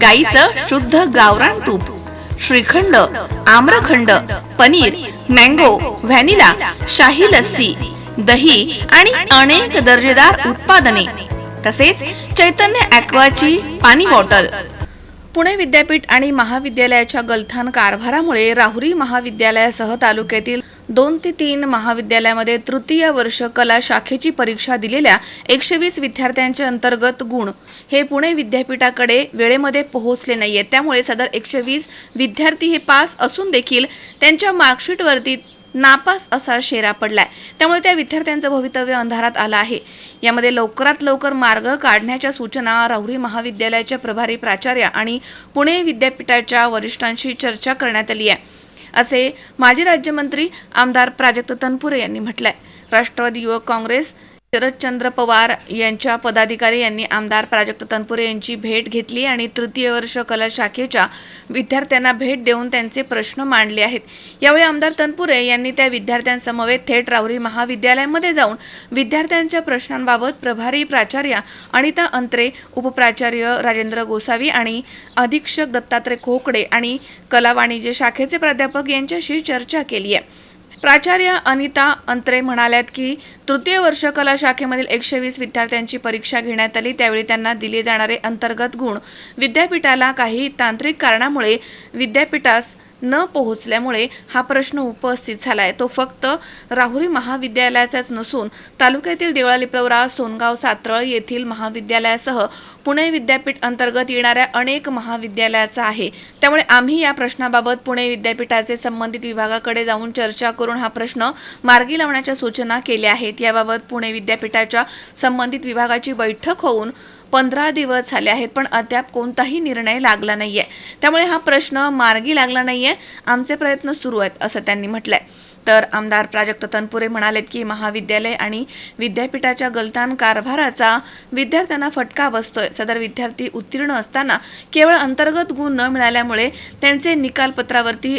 गाईचं शुद्ध गावरान तूप श्रीखंड आम्रखंड पनीर मँगो व्हॅनिला शाही लस्सी दही आणि अनेक दर्जेदार उत्पादने तसेच चैतन्य ॲक्वाची पाणी बॉटल. पुणे विद्यापीठ आणि महाविद्यालयाच्या गलथान कारभारामुळे राहुरी महाविद्यालयासह तालुक्यातील दोन ते तीन महाविद्यालयामध्ये तृतीय वर्ष कला शाखेची परीक्षा दिलेल्या एकशे वीस विद्यार्थ्यांचे अंतर्गत गुण हे पुणे विद्यापीठाकडे वेळेमध्ये पोहोचले नाही आहेत त्यामुळे सदर एकशे वीस विद्यार्थी हे पास असून देखील त्यांच्या मार्कशीटवरती नापास असा शेरा पडलाय. त्यामुळे त्या विद्यार्थ्यांचं भवितव्य अंधारात आलं आहे. यामध्ये लवकरात लवकर मार्ग काढण्याच्या सूचना राहुरी महाविद्यालयाच्या प्रभारी प्राचार्य आणि पुणे विद्यापीठाच्या वरिष्ठांशी चर्चा करण्यात आली आहे. असे माजी राज्यमंत्री आमदार प्राजक्त तनपुरे यांनी म्हटलंय. राष्ट्रवादी युवक काँग्रेस शरदचंद्र पवार यांच्या पदाधिकारी यांनी आमदार प्राजक्त तनपुरे यांची भेट घेतली आणि तृतीय वर्ष कला शाखेच्या विद्यार्थ्यांना भेट देऊन त्यांचे प्रश्न मांडले आहेत. यावेळी आमदार तनपुरे यांनी त्या विद्यार्थ्यांसमवेत थेट राहुरी महाविद्यालयामध्ये जाऊन विद्यार्थ्यांच्या प्रश्नांबाबत प्रभारी प्राचार्य अनिता अंत्रे उपप्राचार्य राजेंद्र गोसावी आणि अधीक्षक दत्तात्रय खोकडे आणि कला वाणिज्य शाखेचे प्राध्यापक यांच्याशी चर्चा केली आहे. प्राचार्य अनिता अंत्रे म्हणाल्यात की तृतीय वर्ष कला शाखेमधील एकशे वीस विद्यार्थ्यांची परीक्षा घेण्यात आली. त्यावेळी त्यांना दिले जाणारे अंतर्गत गुण विद्यापीठाला काही तांत्रिक कारणामुळे विद्यापीठास न पोहोचल्यामुळे हा प्रश्न उपस्थित झाला आहे तो फक्त राहुरी महाविद्यालयाचाच नसून तालुक्यातील देवळाली प्रवरा सोनगाव सातरळ येथील महाविद्यालयासह पुणे विद्यापीठ अंतर्गत येणाऱ्या अनेक महाविद्यालयाचा आहे. त्यामुळे आम्ही या प्रश्नाबाबत पुणे विद्यापीठाचे संबंधित विभागाकडे जाऊन चर्चा करून हा प्रश्न मार्गी लावण्याच्या सूचना केल्या आहेत. याबाबत पुणे विद्यापीठाच्या संबंधित विभागाची बैठक होऊन पंधरा दिवस झाले आहेत पण अद्याप कोणताही निर्णय लागला नाही आहे त्यामुळे हा प्रश्न मार्गी लागला नाही आहे आमचे प्रयत्न सुरू आहेत असं त्यांनी म्हटलंय. तर आमदार प्राजक्त तनपुरे म्हणालेत की महाविद्यालय आणि विद्यापीठाच्या गलतान कारभाराचा विद्यार्थ्यांना फटका बसतोय. सदर विद्यार्थी उत्तीर्ण असताना केवळ अंतर्गत गुण न मिळाल्यामुळे त्यांचे निकालपत्रावरती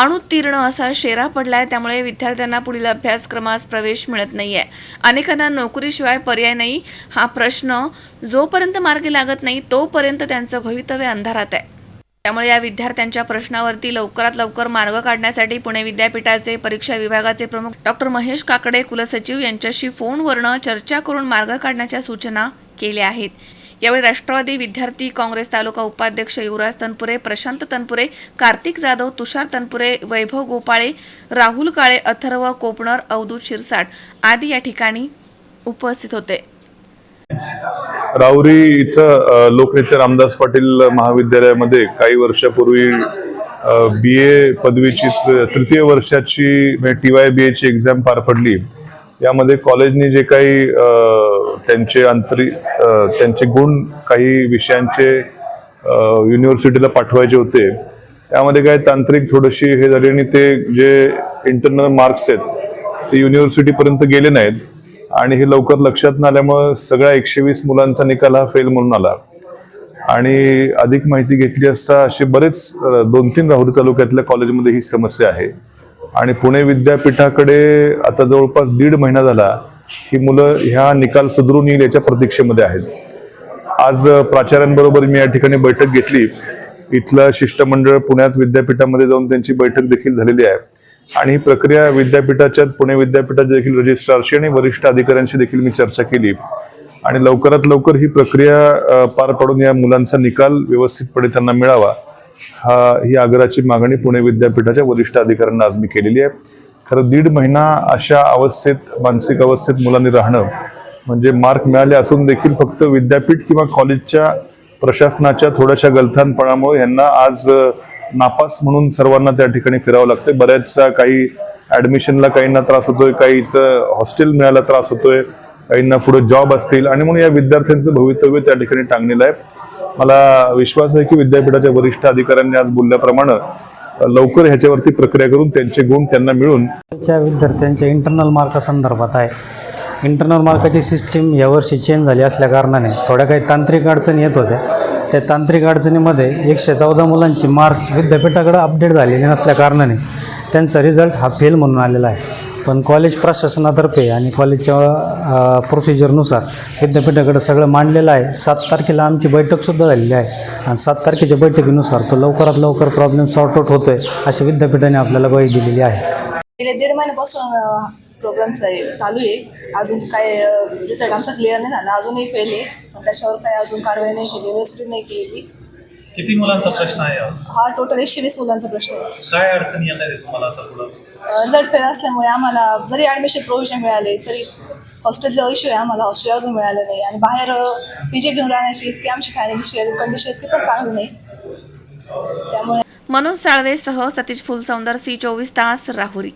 अणुतीर्ण असा शेरा पडलाय त्यामुळे विद्यार्थ्यांना पुढील अभ्यासक्रमास प्रवेश मिळत नाही आहे अनेकांना नोकरीशिवाय पर्याय नाही हा प्रश्न जोपर्यंत मार्गी लागत नाही तोपर्यंत त्यांचं भवितव्य अंधारात आहे. त्यामुळे या विद्यार्थ्यांच्या प्रश्नावरती लवकरात लवकर मार्ग काढण्यासाठी पुणे विद्यापीठाचे परीक्षा विभागाचे प्रमुख डॉक्टर महेश काकडे कुलसचिव यांच्याशी फोनवरनं चर्चा करून मार्ग काढण्याच्या सूचना केल्या आहेत. यावेळी राष्ट्रवादी विद्यार्थी काँग्रेस तालुका उपाध्यक्ष युवराज तनपुरे प्रशांत तनपुरे कार्तिक जाधव तुषार तनपुरे वैभव गोपाळे राहुल काळे अथर्व कोपणर अवधूत शिरसाट आदी या ठिकाणी उपस्थित होते. राऊरी इथं लोकनेते रामदास पाटील महाविद्यालयामध्ये काही वर्षापूर्वी बी ए पदवीची तृतीय वर्षाची टी वाय बी एची एक्झाम पार पडली. यामध्ये कॉलेजने जे काही अ, त्यांचे अंतरी त्यांचे गुण काही विषयांचे युनिव्हर्सिटीला पाठवायचे होते. त्यामध्ये काय तांत्रिक थोडीशी हे झाली आणि ते जे इंटरनल मार्क्स आहेत ते युनिव्हर्सिटीपर्यंत गेले नाहीत. आणि हे लवकर लक्षात न आल्यामुळं सगळ्या एकशे वीस मुलांचा निकाल हा फेल म्हणून आला. आणि अधिक माहिती घेतली असता असे बरेच दोन तीन राहुरी तालुक्यातल्या कॉलेजमध्ये ही समस्या आहे. आणि पुणे विद्यापीठाकडे आता जवळपास दीड महिना झाला ही मुलं ह्या निकाल सुधरून येईल याच्या प्रतीक्षेमध्ये आहेत. आज प्राचार्यांबरोबर मी या ठिकाणी बैठक घेतली. इथलं शिष्टमंडळ पुण्यात विद्यापीठामध्ये जाऊन त्यांची बैठक देखील झालेली आहे. आणि ही प्रक्रिया विद्यापीठाच्या पुणे विद्यापीठाच्या देखील रजिस्ट्रारशी आणि वरिष्ठ अधिकाऱ्यांशी देखील मी चर्चा केली. आणि लवकरात लवकर ही प्रक्रिया पार पाडून या मुलांचा निकाल व्यवस्थितपणे त्यांना मिळावा हा ही आग्रहाची मागणी पुणे विद्यापीठाच्या वरिष्ठ अधिकाऱ्यांना आज मी केलेली आहे. खरं दीड महिना अशा अवस्थेत मानसिक अवस्थेत मुलांनी राहणं म्हणजे मार्क मिळाले असून देखील फक्त विद्यापीठ किंवा कॉलेजच्या प्रशासनाच्या थोड्याशा गलथानपणामुळे यांना आज नापास म्हणून सर्वांना त्या ठिकाणी फिरावं लागतं बऱ्याचशा काही ॲडमिशनला काहींना त्रास होतोय काही इथं हॉस्टेल मिळायला त्रास होतोय काहींना पुढे जॉब असतील आणि म्हणून या विद्यार्थ्यांचं भवितव्य त्या ठिकाणी टांगलेलं आहे. मला विश्वास आहे की विद्यापीठाच्या वरिष्ठ अधिकाऱ्यांनी आज बोलल्याप्रमाणे लवकर ह्याच्यावरती प्रक्रिया करून त्यांचे गुण त्यांना मिळून त्याच्या विद्यार्थ्यांच्या इंटरनल मार्कासंदर्भात आहे. इंटरनल मार्काची सिस्टीम यावर्षी चेंज झाली असल्या कारणाने थोड्या काही तांत्रिक अडचणी येत होत्या. त्या तांत्रिक अडचणीमध्ये एकशे चौदा मुलांची मार्क्स विद्यापीठाकडे अपडेट झालेली नसल्या कारणाने त्यांचा रिझल्ट हा फेल म्हणून आलेला आहे. पण कॉलेज प्रशासनातर्फे आणि कॉलेजच्या प्रोसिजरनुसार विद्यापीठाकडे सगळं मांडलेलं आहे. सात तारखेला आमची बैठकसुद्धा झालेली आहे. आणि सात तारखेच्या बैठकीनुसार तो लवकरात लवकर प्रॉब्लेम सॉर्ट आउट होतोय अशी विद्यापीठाने आपल्याला ग्वाही दिलेली आहे. गेले दीड महिन्यापासून प्रोग्राम चालू आहे. अजून काय रिझल्ट आमचा क्लिअर नाही झाला. अजूनही फेल आहे. पण त्याच्यावर काय अजून कारवाई नाही केली व्यवस्थित नाही केलेली किती मुलांचा प्रश्न आहे? हा? हा टोटल एकशे वीस मुलांचा प्रश्न आहे. काय अडचणी येणार आहे तुम्हाला आता पुढं? जडफेड असल्यामुळे आम्हाला जरी ॲडमिशन प्रोव्हिजन मिळाले तरी हॉस्टेलचा इश्यू आहे आम्हाला हॉस्टेल अजून मिळालं नाही. आणि बाहेर पीजे घेऊन राहण्याची इतकी आमची फायनान्शियल कंडिशन इतकी पण चांगली नाही. त्यामुळे मनोज साळवेसह सतीश फुलसौंदर सी चोवीस तास राहुरी.